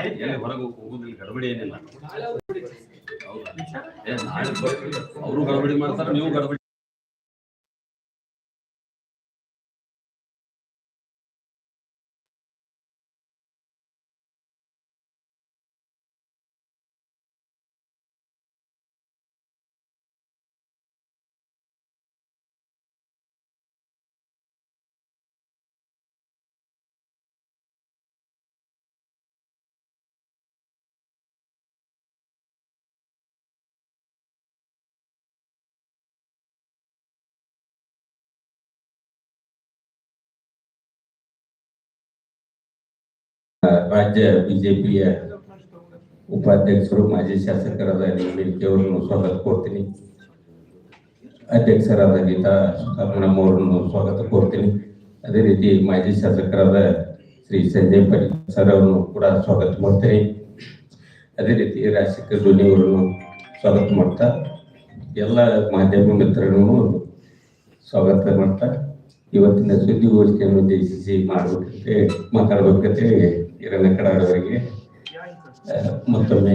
ಎಲ್ಲಿ ಹೊರಗೆ ಹೋಗುದಿಲ್ಲ ಗಡಬಡಿ ಏನಿಲ್ಲ. ಅವರು ಗಡಬಡಿ ಮಾಡ್ತಾರೆ ನೀವು ಗಡಬಡಿ ರಾಜ್ಯ ಬಿಜೆಪಿಯ ಉಪಾಧ್ಯಕ್ಷರು ಮಾಜಿ ಶಾಸಕರಾದ ಅವರನ್ನು ಸ್ವಾಗತ ಕೋರ್ತೀನಿ ಅಧ್ಯಕ್ಷರಾದ ಗೀತಾ ಸುಧಾಮಣಮ್ಮ ಅವರನ್ನು ಸ್ವಾಗತ ಕೋರ್ತೀನಿ ಅದೇ ರೀತಿ ಮಾಜಿ ಶಾಸಕರಾದ ಶ್ರೀ ಸಂಜಯ್ ಪಾಟೀಲ್ ಸರ್ ಅವರನ್ನು ಕೂಡ ಸ್ವಾಗತ ಮಾಡ್ತೀನಿ. ಅದೇ ರೀತಿ ರಾಜಶೇಖರ್ ಜೋನಿ ಅವರನ್ನು ಸ್ವಾಗತ ಮಾಡ್ತಾ, ಎಲ್ಲ ಮಾಧ್ಯಮ ಮಿತ್ರರನ್ನು ಸ್ವಾಗತ ಮಾಡ್ತಾ, ಇವತ್ತಿನ ಸುದ್ದಿಗೋಷ್ಠಿಯನ್ನು ಉದ್ದೇಶಿಸಿ ಮಾಡಬೇಕಂತೆ ಮಾತಾಡಬೇಕಂತೆ ಆ, ಮತ್ತೊಮ್ಮೆ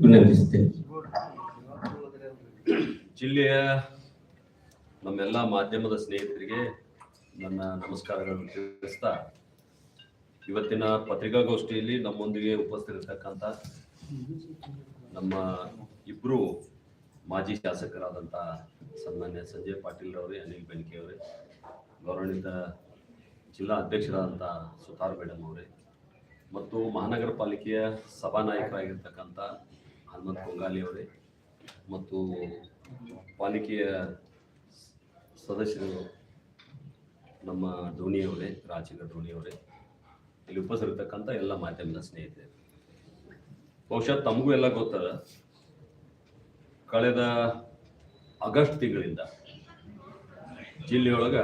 ವಿನಂತಿಸುತ್ತೇನೆ ಜಿಲ್ಲೆಯ ನಮ್ಮೆಲ್ಲ ಮಾಧ್ಯಮದ ಸ್ನೇಹಿತರಿಗೆ ನನ್ನ ನಮಸ್ಕಾರಗಳನ್ನು ತಿಳಿಸ್ತಾ ಇವತ್ತಿನ ಪತ್ರಿಕಾಗೋಷ್ಠಿಯಲ್ಲಿ ನಮ್ಮೊಂದಿಗೆ ಉಪಸ್ಥಿತಿರ್ತಕ್ಕಂಥ ನಮ್ಮ ಇಬ್ಬರು ಮಾಜಿ ಶಾಸಕರಾದಂಥ ಸನ್ಮಾನ್ಯ ಸಂಜಯ್ ಪಾಟೀಲ್ ಅವರೇ ಅನಿಲ್ ಬೆನ್ಕೆ ಅವರೇ ಜಿಲ್ಲಾ ಅಧ್ಯಕ್ಷರಾದಂಥ ಸುತಾರ್ ಮೇಡಮ್ ಅವರೇ ಮತ್ತು ಮಹಾನಗರ ಪಾಲಿಕೆಯ ಸಭಾನಾಯಕರಾಗಿರ್ತಕ್ಕಂಥ ಹನುಮಂತ್ ಕೊಂಗಾಲಿ ಅವರೇ ಮತ್ತು ಪಾಲಿಕೆಯ ಸದಸ್ಯರು ನಮ್ಮ ಧೋನಿಯವರೇ ರಾಜೇಂದ್ರ ಧೋನಿಯವರೇ ಇಲ್ಲಿ ಉಪಸರಿರ್ತಕ್ಕಂಥ ಎಲ್ಲ ಮಾಧ್ಯಮದ ಸ್ನೇಹಿತರೆ. ಬಹುಶಃ ತಮಗೂ ಎಲ್ಲ ಗೊತ್ತದ ಕಳೆದ ಆಗಸ್ಟ್ ತಿಂಗಳಿಂದ ಜಿಲ್ಲೆಯೊಳಗ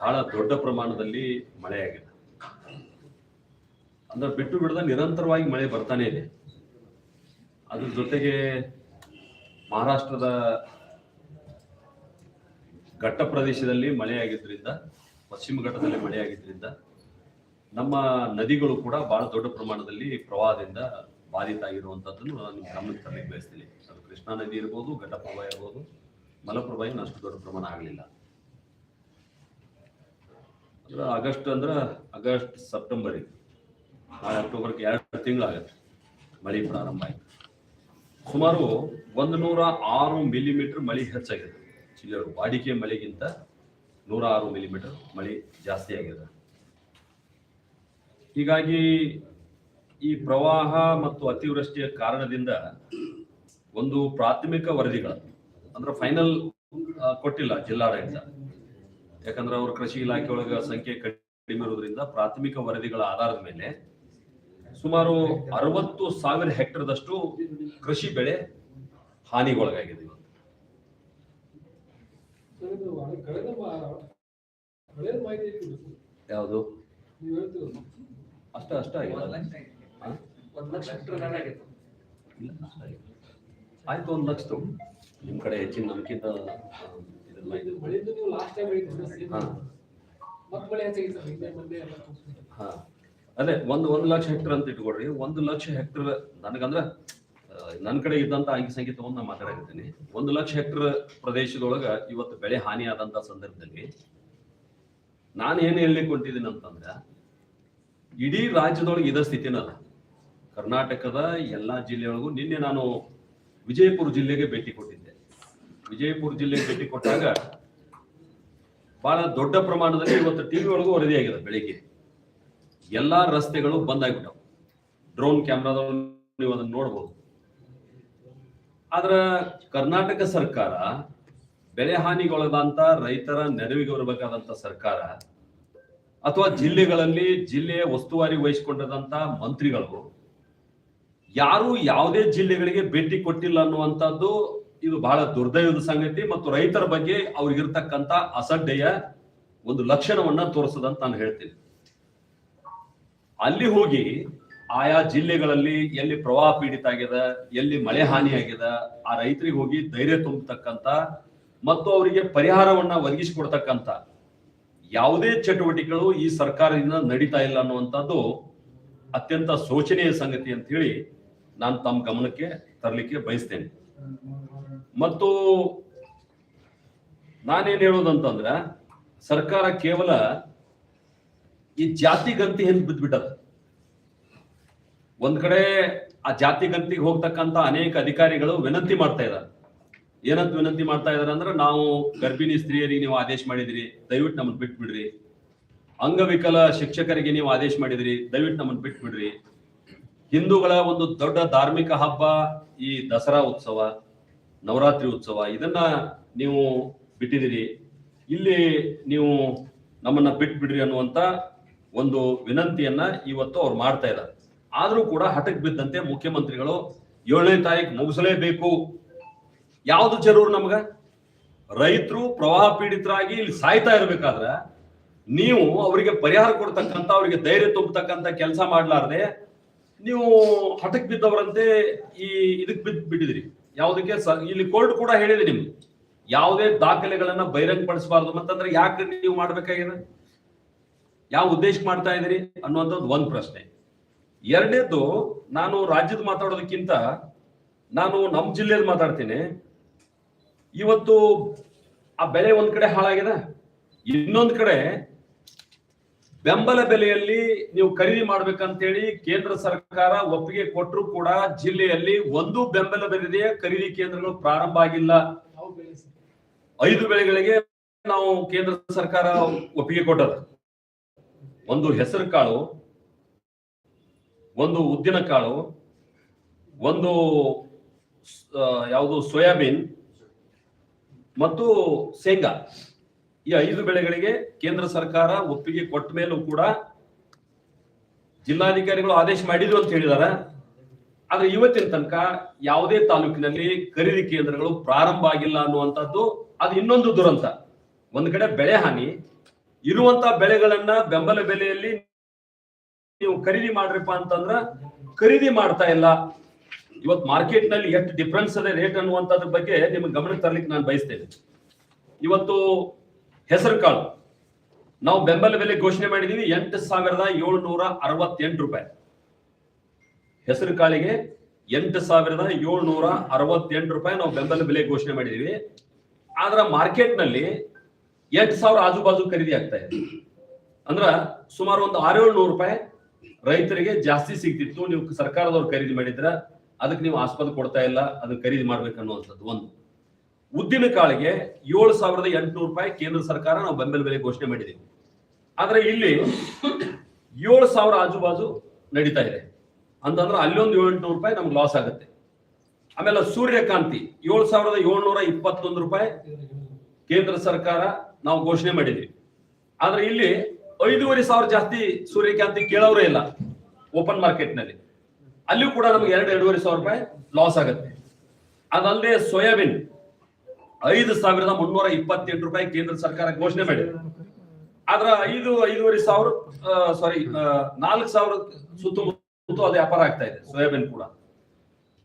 ಬಹಳ ದೊಡ್ಡ ಪ್ರಮಾಣದಲ್ಲಿ ಮಳೆಯಾಗಿದೆ. ಅಂದ್ರೆ ಬಿಟ್ಟು ಬಿಡದ ನಿರಂತರವಾಗಿ ಮಳೆ ಬರ್ತಾನೆ ಇದೆ. ಅದ್ರ ಜೊತೆಗೆ ಮಹಾರಾಷ್ಟ್ರದ ಘಟ್ಟ ಪ್ರದೇಶದಲ್ಲಿ ಮಳೆಯಾಗಿದ್ದರಿಂದ, ಪಶ್ಚಿಮ ಘಟ್ಟದಲ್ಲಿ ಮಳೆಯಾಗಿದ್ದರಿಂದ ನಮ್ಮ ನದಿಗಳು ಕೂಡ ಬಹಳ ದೊಡ್ಡ ಪ್ರಮಾಣದಲ್ಲಿ ಪ್ರವಾಹದಿಂದ ಬಾಧಿತ ಆಗಿರುವಂಥದ್ದನ್ನು ನಾನು ಗಮನಕ್ಕೆ ತರಲಿಕ್ಕೆ ಬಯಸ್ತೀನಿ. ಅದು ಕೃಷ್ಣಾ ನದಿ ಇರ್ಬೋದು ಘಟಪ್ರವಾಹ ಇರ್ಬೋದು ಮಲಪ್ರವಾಹ ಏನು ಅಷ್ಟು ದೊಡ್ಡ ಪ್ರಮಾಣ ಆಗಲಿಲ್ಲ. ಅಂದ್ರೆ ಆಗಸ್ಟ್ ಅಂದ್ರೆ ಆಗಸ್ಟ್, ಸೆಪ್ಟೆಂಬರ್ ನಾಳೆ ಅಕ್ಟೋಬರ್ಗೆ ಎರಡು ತಿಂಗಳಾಗತ್ತೆ. ಮಳೆ ಪ್ರಾರಂಭ ಆಯಿತು. ಸುಮಾರು ಒಂದು ನೂರ ಆರು ಮಿಲಿಮೀಟರ್ ಮಳೆ ಹೆಚ್ಚಾಗಿದೆ. ಚಿಲ್ಲರು ವಾಡಿಕೆ ಮಳೆಗಿಂತ ನೂರ ಆರು ಮಿಲಿಮೀಟರ್ ಮಳೆ ಜಾಸ್ತಿ ಆಗಿದೆ. ಹೀಗಾಗಿ ಈ ಪ್ರವಾಹ ಮತ್ತು ಅತಿವೃಷ್ಟಿಯ ಕಾರಣದಿಂದ ಒಂದು ಪ್ರಾಥಮಿಕ ವರದಿಗಳು, ಅಂದ್ರೆ ಫೈನಲ್ ಕೊಟ್ಟಿಲ್ಲ ಜಿಲ್ಲಾಡಳಿತ. ಯಾಕಂದ್ರೆ ಅವ್ರ ಕೃಷಿ ಇಲಾಖೆ ಒಳಗ ಸಂಖ್ಯೆ ಕಡಿಮೆ ಇರೋದ್ರಿಂದ ಪ್ರಾಥಮಿಕ ವರದಿಗಳ ಆಧಾರದ ಮೇಲೆ ಸುಮಾರು ಅರವತ್ತು ಸಾವಿರ ಹೆಕ್ಟರ್ದಷ್ಟು ಕೃಷಿ ಬೆಳೆ ಹಾನಿಗೊಳಗಾಗಿದೆ ಯಾವುದು? ಅಷ್ಟ ಅಷ್ಟ ಆಯ್ತು ಒಂದ್ ಲಕ್ಷ ನಿಮ್ ಕಡೆ ಹೆಚ್ಚಿನ ನಮ್ಗಿಂತ ಹಾ. ಅದೇ ಒಂದು ಒಂದು ಲಕ್ಷ ಹೆಕ್ಟರ್ ಅಂತ ಇಟ್ಕೊಡ್ರಿ ಒಂದು ಲಕ್ಷ ಹೆಕ್ಟರ್ ನನಗಂದ್ರ ನನ್ನ ಕಡೆ ಇದ್ದಂತ ಅಂಕಿ ಸಂಖ್ಯೆ ತಗೊಂಡ್ ನಾ ಮಾತಾಡಕತ್ತೀನಿ. ಒಂದು ಲಕ್ಷ ಹೆಕ್ಟರ್ ಪ್ರದೇಶದೊಳಗ ಇವತ್ತು ಬೆಳೆ ಹಾನಿ ಆದಂತ ಸಂದರ್ಭದಲ್ಲಿ ನಾನು ಏನು ಹೇಳಲಿಕ್ಕೆ ಹೊಂಟಿದ್ದೀನಿ ಅಂತಂದ್ರ ಇಡೀ ರಾಜ್ಯದೊಳಗೆ ಇದ ಸ್ಥಿತಿನಲ್ಲ. ಕರ್ನಾಟಕದ ಎಲ್ಲಾ ಜಿಲ್ಲೆಯೊಳಗೂ ನಿನ್ನೆ ನಾನು ವಿಜಯಪುರ ಜಿಲ್ಲೆಗೆ ಭೇಟಿ ಕೊಟ್ಟಿದ್ದೆ. ವಿಜಯಪುರ ಜಿಲ್ಲೆಗೆ ಭೇಟಿ ಕೊಟ್ಟಾಗ ಬಹಳ ದೊಡ್ಡ ಪ್ರಮಾಣದಲ್ಲಿ ಇವತ್ತು ಟಿವಿ ಒಳಗೂ ವರದಿಯಾಗಿದೆ ಬೆಳಿಗ್ಗೆ. ಎಲ್ಲಾ ರಸ್ತೆಗಳು ಬಂದ್ ಆಗ್ಬಿಟ್ಟವು. ಡ್ರೋನ್ ಕ್ಯಾಮ್ರಾದ ನೀವು ಅದನ್ನ ನೋಡ್ಬೋದು. ಆದ್ರ ಕರ್ನಾಟಕ ಸರ್ಕಾರ ಬೆಳೆ ಹಾನಿಗೊಳಗಾದಂತ ರೈತರ ನೆರವಿಗೆ ಬರಬೇಕಾದಂತ ಸರ್ಕಾರ ಅಥವಾ ಜಿಲ್ಲೆಗಳಲ್ಲಿ ಜಿಲ್ಲೆಯ ಉಸ್ತುವಾರಿ ವಹಿಸಿಕೊಂಡಿದಂತ ಮಂತ್ರಿಗಳು ಯಾರು ಯಾವುದೇ ಜಿಲ್ಲೆಗಳಿಗೆ ಭೇಟಿ ಕೊಟ್ಟಿಲ್ಲ ಅನ್ನುವಂಥದ್ದು ಇದು ಬಹಳ ದುರ್ದೈವದ ಸಂಗತಿ ಮತ್ತು ರೈತರ ಬಗ್ಗೆ ಅವ್ರಿಗಿರ್ತಕ್ಕಂತ ಅಸಡ್ಡೆಯ ಒಂದು ಲಕ್ಷಣವನ್ನ ತೋರಿಸದಂತ ನಾನು ಹೇಳ್ತೀನಿ. ಅಲ್ಲಿ ಹೋಗಿ ಆಯಾ ಜಿಲ್ಲೆಗಳಲ್ಲಿ ಎಲ್ಲಿ ಪ್ರವಾಹ ಪೀಡಿತ ಆಗ್ಯದ ಎಲ್ಲಿ ಮಳೆ ಹಾನಿ ಆಗ್ಯದ ಆ ರೈತರಿಗೆ ಹೋಗಿ ಧೈರ್ಯ ತುಂಬತಕ್ಕಂತ ಮತ್ತು ಅವರಿಗೆ ಪರಿಹಾರವನ್ನ ಒದಗಿಸಿಕೊಡ್ತಕ್ಕಂತ ಯಾವುದೇ ಚಟುವಟಿಕೆಗಳು ಈ ಸರ್ಕಾರದಿಂದ ನಡೀತಾ ಇಲ್ಲ ಅನ್ನುವಂಥದ್ದು ಅತ್ಯಂತ ಶೋಚನೀಯ ಸಂಗತಿ ಅಂತ ಹೇಳಿ ನಾನು ತಮ್ಮ ಗಮನಕ್ಕೆ ತರಲಿಕ್ಕೆ ಬಯಸ್ತೇನೆ. ಮತ್ತು ನಾನೇನ್ ಹೇಳೋದಂತಂದ್ರ, ಸರ್ಕಾರ ಕೇವಲ ಈ ಜಾತಿ ಗಂತಿ ಹಿಂದ್ ಬಿದ್ದ್ಬಿಟ್ಟದ ಒಂದ್ ಕಡೆ ಆ ಜಾತಿ ಗಂತಿಗೆ ಹೋಗ್ತಕ್ಕಂತ ಅನೇಕ ಅಧಿಕಾರಿಗಳು ವಿನಂತಿ ಮಾಡ್ತಾ ಇದ್ದಾರೆ ಏನಂತ ವಿನಂತಿ ಮಾಡ್ತಾ ಇದಾರೆ ಅಂದ್ರೆ, ನಾವು ಗರ್ಭಿಣಿ ಸ್ತ್ರೀಯರಿಗೆ ನೀವು ಆದೇಶ ಮಾಡಿದ್ರಿ, ದಯವಿಟ್ಟು ನಮ್ಮನ್ನ ಬಿಟ್ಬಿಡ್ರಿ. ಅಂಗವಿಕಲ ಶಿಕ್ಷಕರಿಗೆ ನೀವು ಆದೇಶ ಮಾಡಿದ್ರಿ, ದಯವಿಟ್ಟು ನಮ್ಮನ್ನ ಬಿಟ್ಬಿಡ್ರಿ. ಹಿಂದೂಗಳ ಒಂದು ದೊಡ್ಡ ಧಾರ್ಮಿಕ ಹಬ್ಬ ಈ ದಸರಾ ಉತ್ಸವ. ನವರಾತ್ರಿ ಉತ್ಸವ, ಇದನ್ನ ನೀವು ಬಿಟ್ಟಿದ್ದೀರಿ. ಇಲ್ಲಿ ನೀವು ನಮ್ಮನ್ನ ಬಿಟ್ಬಿಡ್ರಿ ಅನ್ನುವಂತ ಒಂದು ವಿನಂತಿಯನ್ನ ಇವತ್ತು ಅವ್ರು ಮಾಡ್ತಾ ಇದ್ದಾರೆ. ಆದ್ರೂ ಕೂಡ ಹಠಕ್ ಬಿದ್ದಂತೆ ಮುಖ್ಯಮಂತ್ರಿಗಳು ಏಳನೇ ತಾರೀಕು ಮುಗಿಸಲೇಬೇಕು. ಯಾವ್ದು ಜರೂರು ನಮ್ಗ? ರೈತರು ಪ್ರವಾಹ ಪೀಡಿತರಾಗಿ ಇಲ್ಲಿ ಸಾಯ್ತಾ ಇರಬೇಕಾದ್ರೆ ನೀವು ಅವರಿಗೆ ಪರಿಹಾರ ಕೊಡ್ತಕ್ಕಂಥ, ಅವರಿಗೆ ಧೈರ್ಯ ತುಂಬತಕ್ಕಂತ ಕೆಲಸ ಮಾಡ್ಲಾರ್ದೆ ನೀವು ಹಠಕ್ ಬಿದ್ದವರಂತೆ ಈ ಇದಕ್ ಬಿದ್ ಬಿಟ್ಟಿದ್ರಿ ಯಾವುದಕ್ಕೆ ಇಲ್ಲಿ ಕೋರ್ಟ್ ಕೂಡ ಹೇಳಿದೆ ನಿಮ್ಗೆ. ಯಾವುದೇ ದಾಖಲೆಗಳನ್ನ ಬಹಿರಂಗಪಡಿಸಬಾರ್ದು. ಮತ್ತಂದ್ರೆ ಯಾಕೆ ನೀವು ಮಾಡ್ಬೇಕಾಗಿದೆ? ಯಾವ ಉದ್ದೇಶ ಮಾಡ್ತಾ ಇದ್ದೀರಿ ಅನ್ನುವಂಥದ್ದು ಒಂದ್ ಪ್ರಶ್ನೆ. ಎರಡನೇದು ನಾನು ರಾಜ್ಯದ ಮಾತಾಡೋದಕ್ಕಿಂತ ನಾನು ನಮ್ಮ ಜಿಲ್ಲೆಯಲ್ಲಿ ಮಾತಾಡ್ತೀನಿ. ಇವತ್ತು ಆ ಬೆಲೆ ಒಂದ್ ಕಡೆ ಹಾಳಾಗಿದೆ. ಇನ್ನೊಂದ್ ಕಡೆ ಬೆಂಬಲ ಬೆಲೆಯಲ್ಲಿ ನೀವು ಖರೀದಿ ಮಾಡ್ಬೇಕಂತೇಳಿ ಕೇಂದ್ರ ಸರ್ಕಾರ ಒಪ್ಪಿಗೆ ಕೊಟ್ಟರು ಕೂಡ ಜಿಲ್ಲೆಯಲ್ಲಿ ಒಂದು ಬೆಂಬಲ ಬೆಲೆಯ ಖರೀದಿ ಕೇಂದ್ರಗಳು ಪ್ರಾರಂಭ ಆಗಿಲ್ಲ? ಐದು ಬೆಳೆಗಳಿಗೆ ನಾವು ಕೇಂದ್ರ ಸರ್ಕಾರ ಒಪ್ಪಿಗೆ ಕೊಟ್ಟದ ಒಂದು ಹೆಸರು ಕಾಳು, ಒಂದು ಉದ್ದಿನ ಕಾಳು, ಒಂದು ಯಾವುದು ಸೋಯಾಬೀನ್ ಮತ್ತು ಶೇಂಗಾ ಈ ಐದು ಬೆಳೆಗಳಿಗೆ ಕೇಂದ್ರ ಸರ್ಕಾರ ಒಪ್ಪಿಗೆ ಕೊಟ್ಟ ಮೇಲೂ ಕೂಡ ಜಿಲ್ಲಾಧಿಕಾರಿಗಳು ಆದೇಶ ಮಾಡಿದ್ರು ಅಂತ ಹೇಳಿದಾರ. ಆದ್ರೆ ಇವತ್ತಿನ ತನಕ ಯಾವುದೇ ತಾಲೂಕಿನಲ್ಲಿ ಖರೀದಿ ಕೇಂದ್ರಗಳು ಪ್ರಾರಂಭ ಆಗಿಲ್ಲ ಅನ್ನುವಂಥದ್ದು ಅದು ಇನ್ನೊಂದು ದುರಂತ. ಒಂದು ಕಡೆ ಬೆಳೆ ಹಾನಿ, ಇರುವಂತ ಬೆಳೆಗಳನ್ನ ಬೆಂಬಲ ಬೆಲೆಯಲ್ಲಿ ನೀವು ಖರೀದಿ ಮಾಡ್ರಿಪ್ಪ ಅಂತಂದ್ರ ಖರೀದಿ ಮಾಡ್ತಾ ಇಲ್ಲ. ಇವತ್ತು ಮಾರ್ಕೆಟ್ನಲ್ಲಿ ಎಷ್ಟು ಡಿಫ್ರೆನ್ಸ್ ಅದೇ ರೇಟ್ ಅನ್ನುವಂಥದ್ರ ಬಗ್ಗೆ ನಿಮ್ಗೆ ಗಮನಕ್ಕೆ ತರ್ಲಿಕ್ಕೆ ನಾನು ಬಯಸ್ತೇನೆ. ಇವತ್ತು ಹೆಸರು ಕಾಳು ನಾವು ಬೆಂಬಲ ಬೆಲೆ ಘೋಷಣೆ ಮಾಡಿದೀವಿ ಎಂಟು ಸಾವಿರದ ಏಳ್ನೂರ ಅರವತ್ತೆಂಟು ರೂಪಾಯಿ. ಹೆಸರು ಕಾಳಿಗೆ ಎಂಟು ಸಾವಿರದ ಏಳ್ನೂರ ಅರವತ್ತೆಂಟು ರೂಪಾಯಿ ನಾವು ಬೆಂಬಲ ಬೆಲೆ ಘೋಷಣೆ ಮಾಡಿದೀವಿ. ಆದ್ರ ಮಾರ್ಕೆಟ್ನಲ್ಲಿ ಎಂಟು ಸಾವಿರ ಆಜು ಬಾಜು ಖರೀದಿ ಆಗ್ತಾ ಇದೆ. ಅಂದ್ರ ಸುಮಾರು ಒಂದು ಆರೇಳು ನೂರು ರೂಪಾಯಿ ರೈತರಿಗೆ ಜಾಸ್ತಿ ಸಿಗ್ತಿತ್ತು. ನೀವು ಸರ್ಕಾರದವ್ರು ಖರೀದಿ ಮಾಡಿದ್ರ ಅದಕ್ಕೆ ನೀವು ಆಸ್ಪದ ಕೊಡ್ತಾ ಇಲ್ಲ, ಅದನ್ನ ಖರೀದಿ ಮಾಡ್ಬೇಕನ್ನುವಂಥದ್ದು ಒಂದು. ಉದ್ದಿನ ಕಾಳಿಗೆ ಏಳು ಸಾವಿರದ ಎಂಟುನೂರು ರೂಪಾಯಿ ಕೇಂದ್ರ ಸರ್ಕಾರ ನಾವು ಬೆಂಬಲ ಬೆಲೆ ಘೋಷಣೆ ಮಾಡಿದ್ದೀವಿ. ಆದ್ರೆ ಇಲ್ಲಿ ಏಳು ಸಾವಿರ ಆಜುಬಾಜು ನಡೀತಾ ಇದೆ. ಅಂತಂದ್ರೆ ಅಲ್ಲೊಂದು ಏಳೆಂಟುನೂರು ರೂಪಾಯಿ ನಮ್ಗೆ ಲಾಸ್ ಆಗುತ್ತೆ. ಆಮೇಲೆ ಸೂರ್ಯಕಾಂತಿ ಏಳು ಸಾವಿರದ ಏಳ್ನೂರ ಇಪ್ಪತ್ತೊಂದು ರೂಪಾಯಿ ಕೇಂದ್ರ ಸರ್ಕಾರ ನಾವು ಘೋಷಣೆ ಮಾಡಿದ್ವಿ. ಆದ್ರೆ ಇಲ್ಲಿ ಐದೂವರೆ ಸಾವಿರ ಜಾಸ್ತಿ ಸೂರ್ಯಕಾಂತಿ ಕೇಳೋರೇ ಇಲ್ಲ ಓಪನ್ ಮಾರ್ಕೆಟ್ನಲ್ಲಿ ಅಲ್ಲಿಯೂ ಕೂಡ ನಮ್ಗೆ ಎರಡು, ಎರಡೂವರೆ ಸಾವಿರ ರೂಪಾಯಿ ಲಾಸ್ ಆಗುತ್ತೆ. ಅದಲ್ಲದೆ ಸೋಯಾಬೀನ್ ಐದು ಸಾವಿರದ ಮುನ್ನೂರ ಇಪ್ಪತ್ತೆಂಟು ರೂಪಾಯಿ ಕೇಂದ್ರ ಸರ್ಕಾರ ಘೋಷಣೆ ಮಾಡಿದೆ. ಆದ್ರ ಐದು, ಐದೂವರೆ ಸಾವಿರ ಸಾರಿ ನಾಲ್ಕು ಸಾವಿರ ಸುತ್ತಮುತ್ತ ಅದು ವ್ಯಾಪಾರ ಆಗ್ತಾ ಇದೆ, ಸೋಯಾಬೀನ್ ಕೂಡ.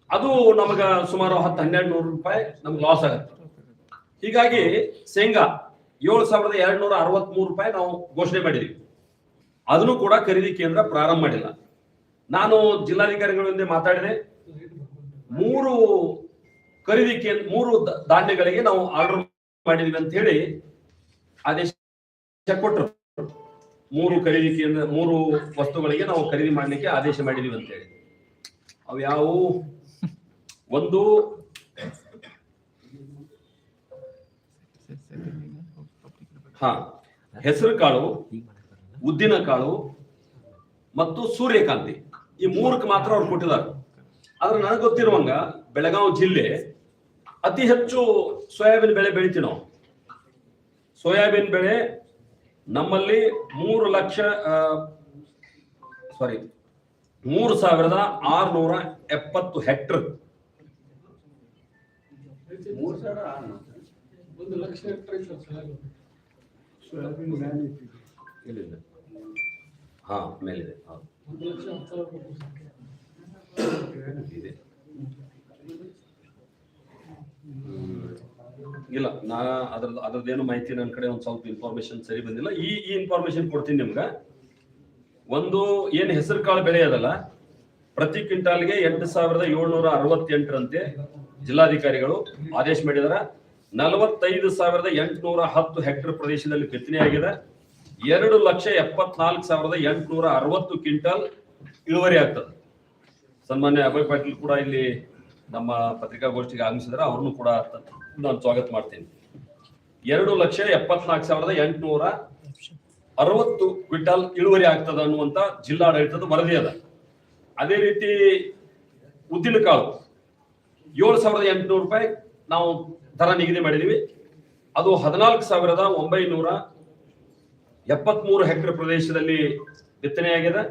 ಅದು ನಮಗ ಸುಮಾರು ಹತ್ತು ಹನ್ನೆರಡು ನೂರು ರೂಪಾಯಿ ನಮ್ಗೆ ಲಾಸ್ ಆಗುತ್ತೆ. ಹೀಗಾಗಿ ಶೇಂಗಾ ಏಳು ಸಾವಿರದ ಎರಡು ನೂರ ಅರವತ್ ಮೂರು ರೂಪಾಯಿ ನಾವು ಘೋಷಣೆ ಮಾಡಿದೀವಿ. ಅದನ್ನು ಕೂಡ ಖರೀದಿ ಕೇಂದ್ರ ಪ್ರಾರಂಭ ಮಾಡಿಲ್ಲ. ನಾನು ಜಿಲ್ಲಾಧಿಕಾರಿಗಳೊಂದೇ ಮಾತಾಡಿದೆ. ಮೂರು ಖರೀದಿ ಕೇಂದ್ರ ಮೂರು ಧಾನ್ಯಗಳಿಗೆ ನಾವು ಆರ್ಡರ್ ಮಾಡಿದ್ವಿ ಅಂತ ಹೇಳಿ ಆದೇಶ ಕೊಟ್ಟರು ಮೂರು ಖರೀದಿ ಮೂರು ವಸ್ತುಗಳಿಗೆ ನಾವು ಖರೀದಿ ಮಾಡ್ಲಿಕ್ಕೆ ಆದೇಶ ಮಾಡಿದೀವಿ ಅಂತ ಹೇಳಿ. ಅವು ಯಾವುವು? ಒಂದು ಹಾ, ಹೆಸರು ಕಾಳು, ಉದ್ದಿನ ಕಾಳು ಮತ್ತು ಸೂರ್ಯಕಾಂತಿ. ಈ ಮೂರಕ್ಕೆ ಮಾತ್ರ ಅವ್ರು ಕೊಟ್ಟಿದ್ದಾರೆ. ಆದ್ರೆ ನನಗೆ ಗೊತ್ತಿರುವಂಗ ಬೆಳಗಾವಿ ಜಿಲ್ಲೆ ಅತಿ ಹೆಚ್ಚು ಸೋಯಾಬೀನ್ ಬೆಳೆ ಬೆಳಿತೀವಿ ನಾವು. ಸೋಯಾಬೀನ್ ಬೆಳೆ ನಮ್ಮಲ್ಲಿ ಮೂರು ಲಕ್ಷ ಸಾರಿ ಮೂರು ಸಾವಿರದ ಆರುನೂರ ಎಪ್ಪತ್ತು ಹೆಕ್ಟರ್. ಹಾ ಮೇಲಿದೆ. ಇದೆ. ಇಲ್ಲ, ನಾ ಅದ್ರದ್ದು, ಅದ್ರದ್ದೇನು ಮಾಹಿತಿ ನನ್ನ ಕಡೆ ಒಂದು ಸ್ವಲ್ಪ ಇನ್ಫಾರ್ಮೇಶನ್ ಸರಿ ಬಂದಿಲ್ಲ. ಈ ಈ ಇನ್ಫಾರ್ಮೇಶನ್ ಕೊಡ್ತೀನಿ ನಿಮ್ಗೆ. ಒಂದು, ಏನು ಹೆಸರು ಕಾಳು ಬೆಳೆ ಅದಲ್ಲ, ಪ್ರತಿ ಕ್ವಿಂಟಾಲ್ಗೆ ಎಂಟು ಸಾವಿರದ ಏಳ್ನೂರ ಅರವತ್ತೆಂಟರಂತೆ ಜಿಲ್ಲಾಧಿಕಾರಿಗಳು ಆದೇಶ ಮಾಡಿದಾರ. ನಲವತ್ತೈದು ಸಾವಿರದ ಎಂಟುನೂರ ಹತ್ತು ಹೆಕ್ಟರ್ ಪ್ರದೇಶದಲ್ಲಿ ಬಿತ್ತನೆಯಾಗಿದೆ ಎರಡು ಲಕ್ಷ ಎಪ್ಪತ್ನಾಲ್ಕು ಸಾವಿರದ ಎಂಟುನೂರ ಅರವತ್ತು ಕ್ವಿಂಟಲ್ ಇಳುವರಿ ಆಗ್ತದೆ. ಸನ್ಮಾನ್ಯ ಅಭಯ್ ಪಾಟೀಲ್ ಕೂಡ ಇಲ್ಲಿ ನಮ್ಮ ಪತ್ರಿಕಾಗೋಷ್ಠಿಗೆ ಆಗಮಿಸಿದ್ರೆ ಅವ್ರನ್ನು ಕೂಡ ನಾನು ಸ್ವಾಗತ ಮಾಡ್ತೀನಿ. ಎರಡು ಲಕ್ಷ ಎಪ್ಪತ್ನಾಲ್ಕು ಸಾವಿರದ ಎಂಟುನೂರ ಅರವತ್ತು ಕ್ವಿಂಟಲ್ ಇಳುವರಿ ಆಗ್ತದ ಅನ್ನುವಂತ ಜಿಲ್ಲಾಡಳಿತದ ವರದಿ ಅದ. ಅದೇ ರೀತಿ ಉದ್ದಿನ ಕಾಳು, ಏಳು ಸಾವಿರದ ಎಂಟುನೂರು ರೂಪಾಯಿ ನಾವು ದರ ನಿಗದಿ ಮಾಡಿದೀವಿ. ಅದು ಹದಿನಾಲ್ಕು ಸಾವಿರದ ಒಂಬೈನೂರ ಎಪ್ಪತ್ಮೂರು ಹೆಕ್ಟರ್ ಪ್ರದೇಶದಲ್ಲಿ ಬಿತ್ತನೆಯಾಗಿದೆ.